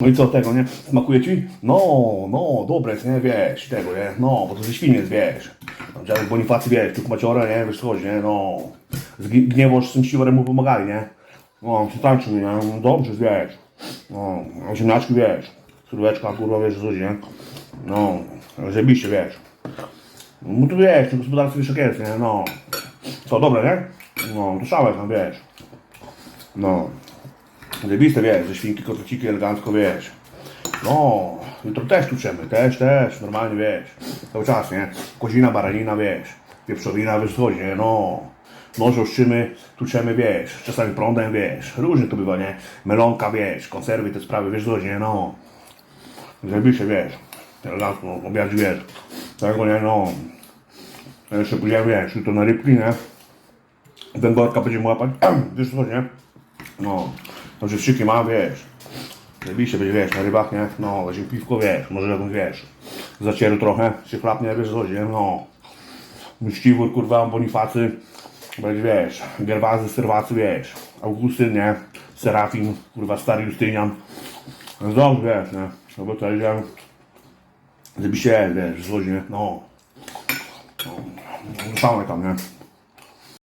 No i co tego, nie? Smakuje ci? No, no, dobre jest, nie? Wiesz, tego, nie? No, bo to ze świniec, wiesz. Tam Dziadek Bonifacy, wiesz, tu maciora, nie? Wiesz, co chodzi, nie? No. Z Gni- Gniewoż z tym siworem mu pomagali, nie? No, się tańczył, nie? No, dobrze, wiesz. No, ziemniaczki, wiesz. Suróweczka, kurwa, wiesz, co chodzi, nie? No, żebiście, wiesz. No to wiesz, to gospodarstwo wiesz jak jest, nie? No. Co, dobre, nie? No, to szałek tam, wiesz. No. Zajebiste, wiesz, ze świnki, kotleciki, elegancko, wiesz. No, jutro też tu trzemy, też, też, normalnie, wiesz. Cały czas, nie? Kozina, baranina, wiesz. Wieprzowina, wiesz, nie? No. Noże oszczymy, tu trzemy, wiesz. Czasami prądem, wiesz. Różnie to bywa, nie? Melonka, wiesz, konserwy, te sprawy, wiesz, nie? No. Zajebiście, wiesz. Elegancko, no, obiad, wiesz. Tego, nie, no. Jeszcze później, wiesz, jutro na rybki, nie? Węgorka będziemy łapać, wiesz co, nie? No, tam rzeczyki mam, wiesz. Zajebiście będzie, wiesz, na rybach, nie? No, weźmie piwko, wiesz, może jakąś, wiesz, zacieru trochę, się chlapnie, wiesz, co, nie? No. Mściwór, kurwa, Bonifacy, będzie, wiesz, Gerwazy, Serwacy, wiesz, Augustyn, nie? Serafin, kurwa, stary Justynian. No dobrze, wiesz, nie? No bo to idzie, zajebiście, wiesz, co, nie? No. No, tam, nie?